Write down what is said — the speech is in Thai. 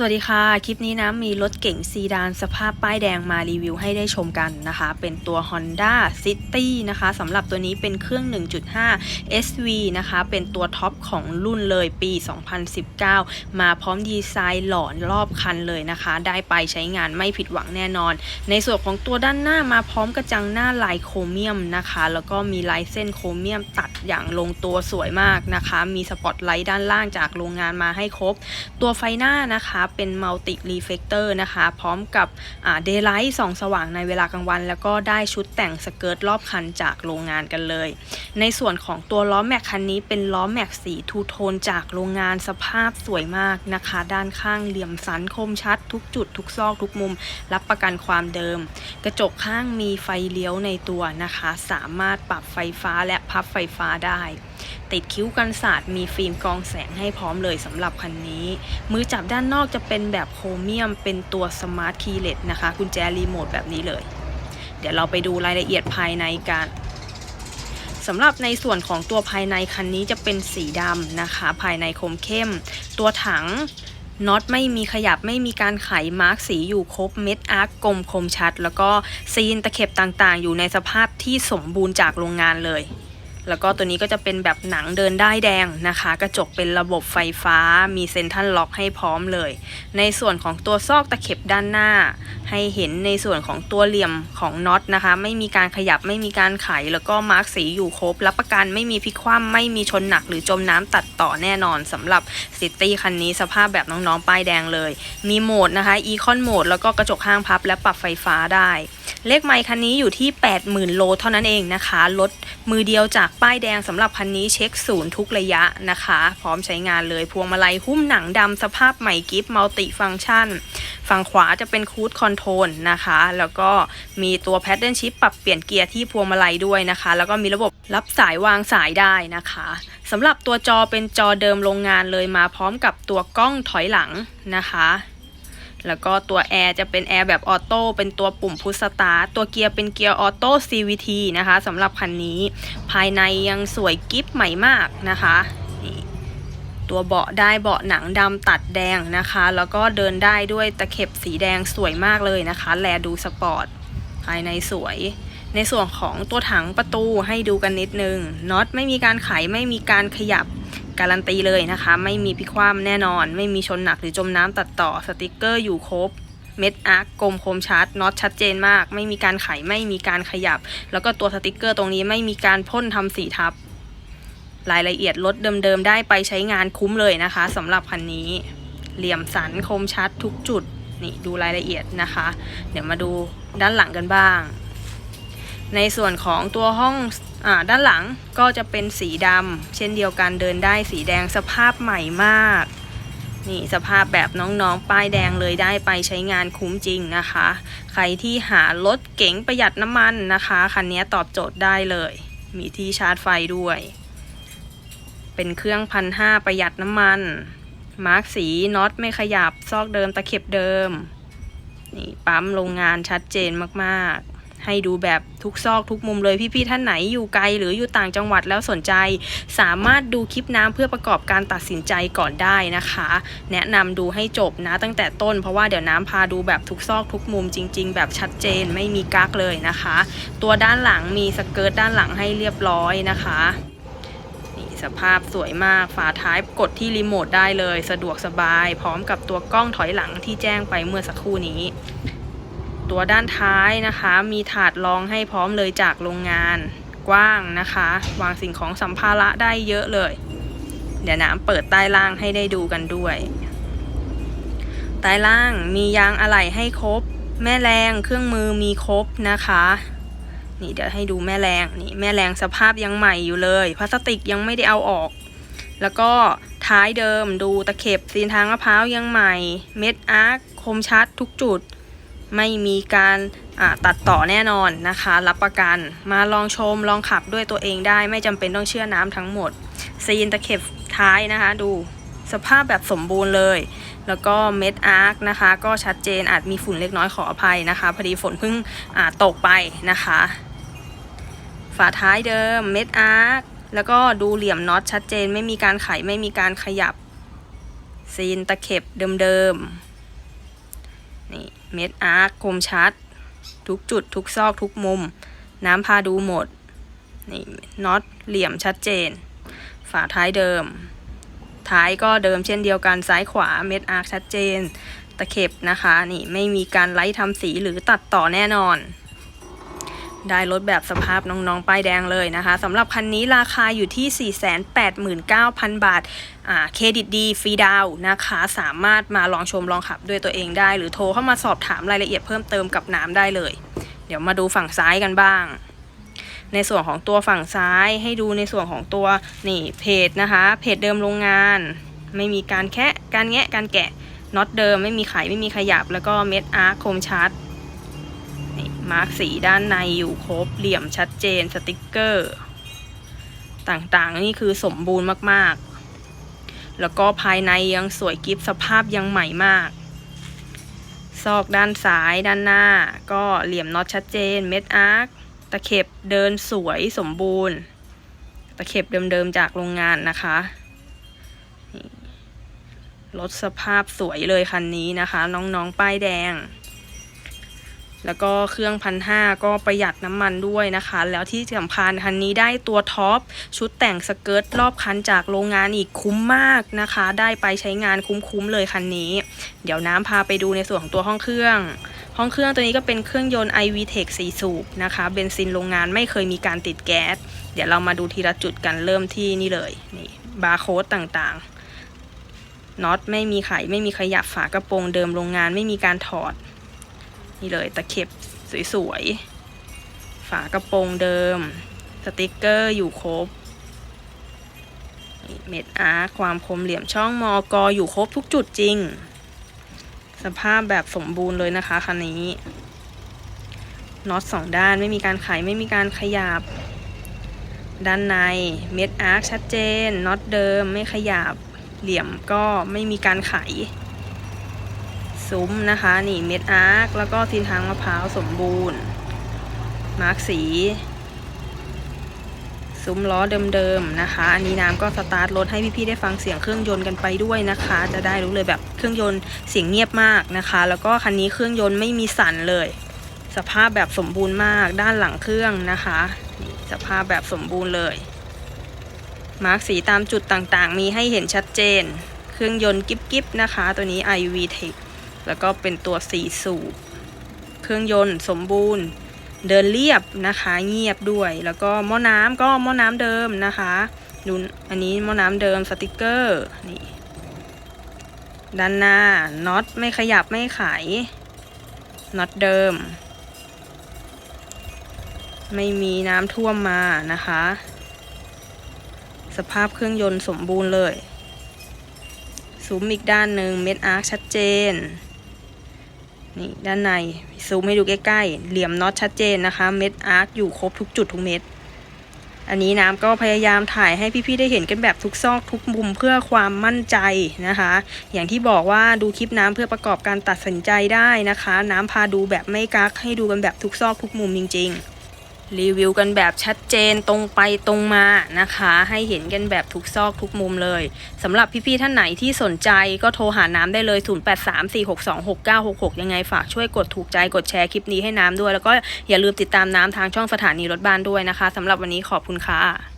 สวัสดีค่ะ คลิปนี้นะมีรถเก๋งซีดานสภาพป้ายแดงมารีวิวให้ได้ชมกันนะคะ เป็นตัว Honda City นะคะสำหรับตัวนี้เป็นเครื่อง 1.5 SV นะคะ เป็นตัวท็อปของรุ่นเลยปี 2019 มาพร้อมดีไซน์หลอนรอบคันเลยนะคะ ได้ไปใช้งานไม่ผิดหวังแน่นอน ในส่วนของตัวด้านหน้ามาพร้อมกระจังหน้าลายโครเมียมนะคะ แล้วก็มีลายเส้นโครเมียมตัดอย่างลงตัวสวยมากนะคะ มีสปอตไลท์ด้านล่างจากโรงงานมาให้ครบ ตัวไฟหน้านะคะเป็นมัลติรีเฟกเตอร์นะคะ พร้อมกับเดย์ไลท์ส่องสว่างในเวลากลางวัน แล้วก็ได้ชุดแต่งสเกิร์ตรอบคันจากโรงงานกันเลย ในส่วนของตัวล้อแม็กคันนี้เป็นล้อแม็กสีทูโทนจากโรงงานสภาพสวยมากนะคะ ด้านข้างเหลี่ยมสันคมชัด ทุกจุด ทุกซอกทุกมุม รับประกันความเดิม กระจกข้างมีไฟเลี้ยวในตัวนะคะ สามารถปรับไฟฟ้าและพับไฟฟ้าได้ ติดคิ้วกันศาสตร์มีฟิล์มกรองแสงให้พร้อมเลยสำหรับคันนี้ มือจับด้านนอกจะเป็นแบบโครเมียม เป็นตัวสมาร์ทคีย์เลสนะคะกุญแจรีโมทแบบนี้เลย เดี๋ยวเราไปดูรายละเอียดภายในกันสำหรับในส่วนของตัวภายในคันนี้จะเป็นสีดำนะคะ ภายในคมเข้ม ตัวถังน็อตไม่มีขยับไม่มีการไขมาร์กสีอยู่ครบเม็ดอาร์กกลมคมชัด แล้วก็ซีนตะเข็บต่างๆ อยู่ในสภาพที่สมบูรณ์จากโรงงานเลย แล้วก็ตัวนี้ก็จะเป็นแบบหนังเดินได้แดงนะคะ กระจกเป็นระบบไฟฟ้า มีเซ็นทรัลล็อกให้พร้อมเลย ในส่วนของตัวซอกตะเข็บด้านหน้า ให้เห็นในส่วนของตัวเหลี่ยมของน็อตนะคะ ไม่มีการขยับไม่มีการไข แล้วก็มาร์กสีอยู่ครบ รับประกันไม่มีพลิกคว่ำไม่มีชนหนักหรือจมน้ำตัดต่อแน่นอนสำหรับซิตี้คันนี้สภาพแบบน้องๆป้ายแดงเลย มีโหมดนะคะอีคอนโหมดแล้วก็กระจกข้างพับและปรับไฟฟ้าได้ เลขไมค์คันนี้อยู่ที่ 80,000 โลเท่านั้นเองนะคะรถมือเดียวจากป้ายแดงสำหรับคันนี้เช็คศูนย์ทุกระยะนะคะ พร้อมใช้งานเลยพวงมาลัยหุ้มหนังดำสภาพใหม่กิฟต์มัลติฟังก์ชันฝั่งขวาจะเป็นคูดคอนโทรลนะคะ แล้วก็มีตัวแพดเดิลชิปปรับเปลี่ยนเกียร์ที่พวงมาลัยด้วยนะคะ แล้วก็มีระบบรับสายวางสายได้นะคะสำหรับตัวจอเป็นจอเดิมโรงงานเลยมาพร้อมกับตัวกล้องถอยหลังนะคะ แล้วก็ตัวแอร์จะเป็นแอร์แบบออโต้เป็นตัวปุ่มพุชสตาร์ตัวเกียร์เป็นเกียร์ออโต้ CVT นะคะสำหรับคันนี้ภายในยังสวยกิฟใหม่มากนะคะตัวเบาะได้เบาะหนังดำตัดแดงนะคะ แล้วก็เดินได้ด้วยตะเข็บสีแดงสวยมากเลยนะคะ แลดูสปอร์ตภายในสวย ในส่วนของตัวถังประตูให้ดูกันนิดนึงน็อตไม่มีการไขไม่มีการขยับ การันตีเลยนะคะ ไม่มีพิความแน่นอน ไม่มีชนหนักหรือจมน้ำตัดต่อสติกเกอร์อยู่ครบเม็ดอาร์กกลมคมชัดน็อตชัดเจนมาก ไม่มีการไขไม่มีการขยับ แล้วก็ตัวสติกเกอร์ตรงนี้ไม่มีการพ่นทำสีทับ รายละเอียดรถเดิมๆ ได้ไปใช้งานคุ้มเลยนะคะสำหรับคันนี้ เหลี่ยมสันคมชัดทุกจุดนี่ดูรายละเอียดนะคะ เดี๋ยวมาดูด้านหลังกันบ้าง ในส่วนของตัวห้อง ด้านหลังก็จะเป็นสีดำเช่นเดียวกันเดินได้สีแดงสภาพใหม่มาก นี่สภาพแบบน้องๆ ป้ายแดงเลยได้ไปใช้งานคุ้มจริงนะคะ ใครที่หารถเก๋งประหยัดน้ำมันนะคะ คันนี้ตอบโจทย์ได้เลย มีที่ชาร์จไฟด้วย เป็นเครื่องพันห้าประหยัดน้ำมัน มาร์กสีน็อตไม่ขยับซอกเดิมตะเข็บเดิม นี่ปั๊มโรงงานชัดเจนมากๆ ให้ดูแบบทุกซอกทุกมุมเลยพี่ๆท่านไหนอยู่ไกลหรืออยู่ต่างจังหวัดแล้วสนใจ สามารถดูคลิปน้ำเพื่อประกอบการตัดสินใจก่อนได้นะคะ แนะนำดูให้จบนะตั้งแต่ต้นเพราะว่าเดี๋ยวน้ำพาดูแบบทุกซอกทุกมุมจริง ๆ แบบชัดเจนไม่มีกักเลยนะคะ ตัวด้านหลังมีสเกิร์ตด้านหลังให้เรียบร้อยนะคะนี่สภาพสวยมาก ฝาท้ายกดที่รีโมทได้เลย สะดวกสบาย พร้อมกับตัวกล้องถอยหลังที่แจ้งไปเมื่อสักครู่นี้ ตัวด้านท้ายนะคะ มีถาดรองให้พร้อมเลยจากโรงงานกว้างนะคะ วางสิ่งของสัมภาระได้เยอะเลย เดี๋ยวน้ำเปิดใต้ล่างให้ได้ดูกันด้วย ใต้ล่างมียางอะไหล่ให้ครบ แม่แรงเครื่องมือมีครบนะคะนี่เดี๋ยวให้ดูแม่แรงนี่แม่แรงสภาพยังใหม่อยู่เลย พลาสติกยังไม่ได้เอาออก แล้วก็ท้ายเดิมดูตะเข็บซีนทางมะพร้าวยังใหม่ เม็ดอาร์คคมชัดทุกจุด ไม่มีการตัดต่อแน่นอนนะคะ รับประกันมาลองชมลองขับด้วยตัวเองได้ ไม่จำเป็นต้องเชื่อน้ำทั้งหมดซีนตะเข็บท้ายนะคะ ดูสภาพแบบสมบูรณ์เลย แล้วก็เม็ดอาร์คนะคะ ก็ชัดเจนอาจมีฝุ่นเล็กน้อยขออภัยนะคะ พอดีฝนเพิ่งตกไปนะคะ ฝาท้ายเดิมเม็ดอาร์คแล้วก็ดูเหลี่ยมน็อตชัดเจน ไม่มีการไขไม่มีการขยับซีนตะเข็บเดิมๆ นี่เม็ดอาร์คคมชัด ทุกจุดทุกซอกทุกมุม น้ำพาดูหมด นี่น็อตเหลี่ยมชัดเจน ฝาท้ายเดิม ท้ายก็เดิมเช่นเดียวกันซ้ายขวาเม็ดอาร์คชัดเจน ตะเข็บนะคะ นี่ไม่มีการไล่ทำสีหรือตัดต่อแน่นอน ได้รถแบบสภาพน้องๆ ป้ายแดงเลยนะคะสำหรับคันนี้ราคาอยู่ที่ 489,000 บาทอ่าเครดิตดีฟรีดาวนะคะ สามารถมาลองชมลองขับด้วยตัวเองได้ หรือโทรเข้ามาสอบถามรายละเอียดเพิ่มเติมกับน้ำได้เลย เดี๋ยวมาดูฝั่งซ้ายกันบ้างในส่วนของตัวฝั่งซ้ายให้ดูในส่วนของตัวนี่เพจนะคะ เพจเดิมโรงงาน ไม่มีการแคะการแงะการแกะน็อตเดิมไม่มีไขไม่มีขยับ แล้วก็เม็ดอาร์คคมชัดนี่ มาร์กสีด้านในอยู่ครบเหลี่ยมชัดเจนสติกเกอร์ ต่างๆ นี่คือสมบูรณ์มากๆ แล้วก็ภายในยังสวยกิฟสภาพยังใหม่มาก ซอกด้านซ้ายด้านหน้า ก็เหลี่ยมน็อตชัดเจน เม็ดอาร์คตะเข็บเดินสวยสมบูรณ์ ตะเข็บเดิมๆจากโรงงานนะคะรถสภาพสวยเลยคันนี้นะคะ น้องๆ ป้ายแดง แล้วก็เครื่องพันห้าก็ประหยัดน้ำมันด้วยนะคะ แล้วที่สำคัญคันนี้ได้ตัวท็อป ชุดแต่งสเกิร์ตรอบคันจากโรงงานอีกคุ้มมากนะคะ ได้ไปใช้งานคุ้มๆเลยคันนี้ เดี๋ยวน้ำพาไปดูในส่วนของตัวห้องเครื่อง ห้องเครื่องตัวนี้ก็เป็นเครื่องยนต์ iVTEC 4 สูบนะคะเบนซินโรงงานไม่เคยมีการติดแก๊ส เดี๋ยวเรามาดูทีละจุดกันเริ่มที่นี่เลยนี่บาร์โค้ดต่างๆน็อตไม่มีไขไม่มีขยับฝากระโปรงเดิมโรงงานไม่มีการถอด นี่เลยตะเข็บสวยๆ ฝากระโปรงเดิม สติกเกอร์อยู่ครบ เม็ดอาร์คความคมเหลี่ยมช่องมอกออยู่ครบทุกจุดจริง สภาพแบบสมบูรณ์เลยนะคะคันนี้น็อตสองด้านไม่มีการไขไม่มีการขยับ ด้านในเม็ดอาร์คชัดเจนน็อตเดิมไม่ขยับ เหลี่ยมก็ไม่มีการไข ซุ้มนะคะ นี่เม็ดอาร์คแล้วก็ทินทางมะพร้าวสมบูรณ์ มาร์กสี ซุ้มล้อเดิมๆนะคะ อันนี้น้ำก็สตาร์ทรถให้พี่ๆได้ฟังเสียงเครื่องยนต์กันไปด้วยนะคะ จะได้รู้เลยแบบเครื่องยนต์เสียงเงียบมากนะคะ แล้วก็คันนี้เครื่องยนต์ไม่มีสั่นเลย สภาพแบบสมบูรณ์มากด้านหลังเครื่องนะคะสภาพแบบสมบูรณ์เลย มาร์กสีตามจุดต่างๆ มีให้เห็นชัดเจน เครื่องยนต์กิ๊บๆนะคะ ตัวนี้ iVTEC แล้วก็เป็นตัวสีสูบ เครื่องยนต์สมบูรณ์ เดินเรียบนะคะเงียบด้วย แล้วก็หม้อน้ำก็หม้อน้ำเดิมนะคะดูอันนี้หม้อน้ำเดิมสติกเกอร์นี่ด้านหน้าน็อตไม่ขยับไม่ไขน็อตเดิม ไม่มีน้ำท่วมมานะคะ สภาพเครื่องยนต์สมบูรณ์เลยซูมอีกด้านหนึ่งเม็ดอาร์คชัดเจน นี่ด้านในซูมให้ดูใกล้ๆ เหลี่ยมน็อตชัดเจนนะคะ เม็ดอาร์คอยู่ครบทุกจุดทุกเม็ด อันนี้น้ำก็พยายามถ่ายให้พี่ๆได้เห็นกันแบบทุกซอกทุกมุมเพื่อความมั่นใจนะคะ อย่างที่บอกว่าดูคลิปน้ำเพื่อประกอบการตัดสินใจได้นะคะ น้ำพาดูแบบไม่กักให้ดูกันแบบทุกซอกทุกมุมจริง ๆ รีวิวกันแบบชัดเจนตรงไปตรงมานะคะ ให้เห็นกันแบบทุกซอกทุกมุมเลยสำหรับพี่ๆท่านไหนที่สนใจก็โทรหาน้ำได้เลย 0834626966 ยังไงฝากช่วยกดถูกใจกดแชร์คลิปนี้ให้น้ำด้วย แล้วก็อย่าลืมติดตามน้ำทางช่องสถานีรถบ้านด้วยนะคะสำหรับวันนี้ขอบคุณค่ะ